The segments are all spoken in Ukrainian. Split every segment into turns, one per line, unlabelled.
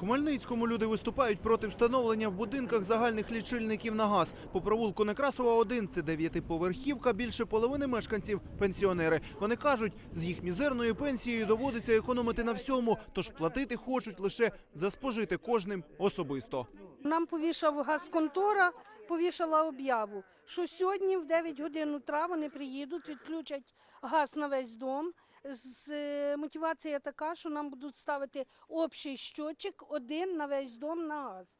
Хмельницькому люди виступають проти встановлення в будинках загальних лічильників на газ. По провулку Некрасова 1 – це дев'ятиповерхівка, більше половини мешканців – пенсіонери. Вони кажуть, з їх мізерною пенсією доводиться економити на всьому, тож платити хочуть лише за спожити кожним особисто.
Нам повішав газконтора, повішала об'яву, що сьогодні в 9 годин утра вони приїдуть, відключать газ на весь дом. З- е, Мотивація така, що нам будуть ставити общий щотчик один на весь дом на газ.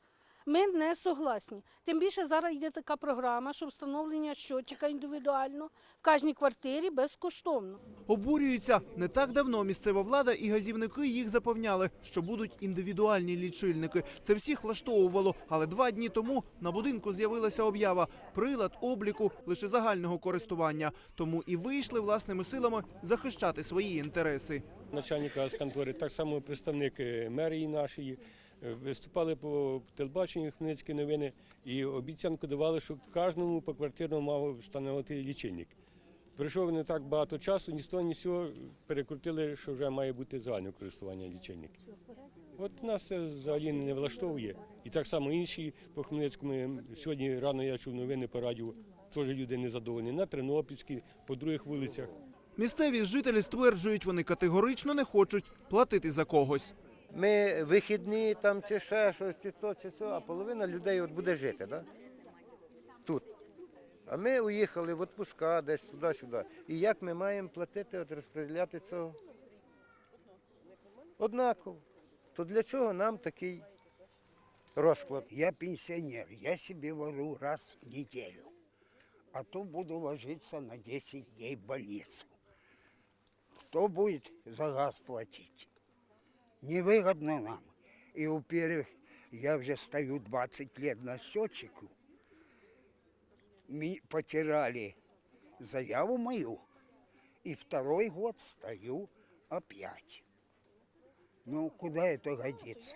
Ми не согласні. Тим більше зараз йде така програма, що встановлення щотчика індивідуально в кожній квартирі безкоштовно.
Обурюються. Не так давно місцева влада і газівники їх запевняли, що будуть індивідуальні лічильники. Це всіх влаштовувало. Але два дні тому на будинку з'явилася об'ява – прилад обліку лише загального користування. Тому і вийшли власними силами захищати свої інтереси.
начальника з контори, так само представник е, мерії нашої. Виступали по телебаченню Хмельницькі новини і обіцянку давали, що кожному поквартирно мав встановити лічильник. Пройшов не так багато часу, ні з того, ні з цього перекрутили, що вже має бути загальне користування лічильник. От нас це взагалі не влаштовує. І так само інші по Хмельницькому. Сьогодні рано я чув новини по радіо, теж люди незадоволені на Тернопільській, по других вулицях.
Місцеві жителі стверджують, вони категорично не хочуть платити за когось.
Ми вихідні там чи ще щось, чи то, чи це, а половина людей от буде жити, да? тут. А ми уїхали в відпуска десь туди-сюди. І як ми маємо платити, от розподіляти цього? Однаково. То для чого нам такий розклад?
Я пенсионер, я себе вожу раз в неделю, а то буду ложиться на 10 дней в больницу. Кто будет за газ платить? Невыгодно нам. И, во-первых, я уже стою 20 лет на счетчику. Ми потеряли заяву мою, и второй год стою опять. Ну, куда это годится?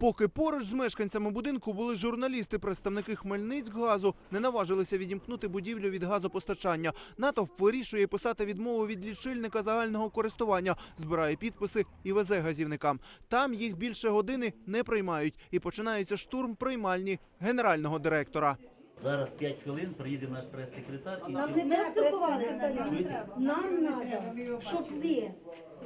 Поки поруч з мешканцями будинку були журналісти, представники Хмельницькгазу не наважилися відімкнути будівлю від газопостачання. Натовп вирішує писати відмову від лічильника загального користування, збирає підписи і везе газівникам. Там їх більше години не приймають, і починається штурм приймальні генерального директора.
Зараз 5 хвилин приїде наш прес-секретар і
Нам не спілкувалися. Нам треба, щоб ви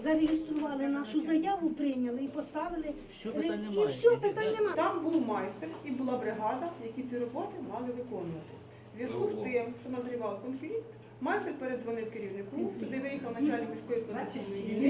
зареєстрували нашу заяву, прийняли і поставили.
Що питань
І
немає.
все, питань немає.
Там був майстер і була бригада, які ці роботи мали виконувати. В зв'язку з тим, що назрівав конфлікт, майстер передзвонив керівнику, туди виїхав начальник міської експлуатаційної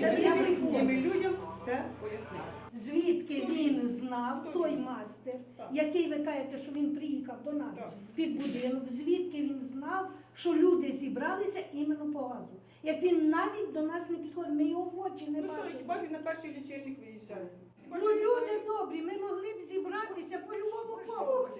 і ми людям все пояснили.
Звідки він знав, той мастер, який ви кажете, що він приїхав до нас під будинок, звідки він знав, що люди зібралися іменно по газу. Як він навіть до нас не підходив, ми його в очі не
Ну що, хіба він на перший лічильник виїжджає?
Ну люди добрі, ми могли б зібратися по любому поводу.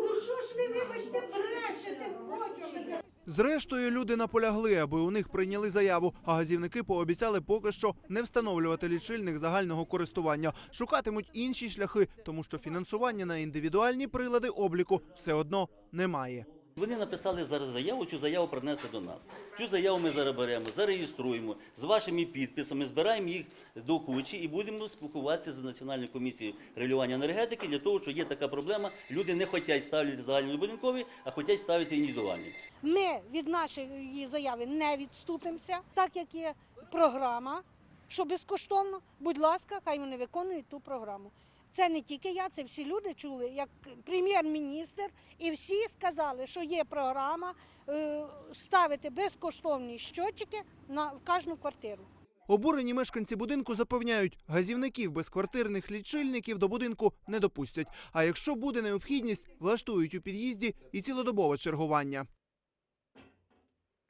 Ну що ж ви, вибачте, брешете в очі?
Зрештою, люди наполягли, аби у них прийняли заяву, а газівники пообіцяли поки що не встановлювати лічильник загального користування. Шукатимуть інші шляхи, тому що фінансування на індивідуальні прилади обліку все одно немає.
Вони написали зараз заяву, цю заяву принесли до нас. Цю заяву ми зараз беремо, зареєструємо з вашими підписами, збираємо їх до кучі і будемо спілкуватися з Національною комісією регулювання енергетики для того, що є така проблема. Люди не хочуть ставити загальнобудинкові, а хочуть ставити індивідуальні.
Ми від нашої заяви не відступимося, так як є програма, що безкоштовно. Будь ласка, хай вони виконують ту програму. Це не тільки я, це всі люди чули, як прем'єр-міністр, і всі сказали, що є програма е, ставити безкоштовні щотчики на в кожну квартиру.
Обурені мешканці будинку запевняють, газівників безквартирних лічильників до будинку не допустять. А якщо буде необхідність, влаштують у під'їзді і цілодобове чергування.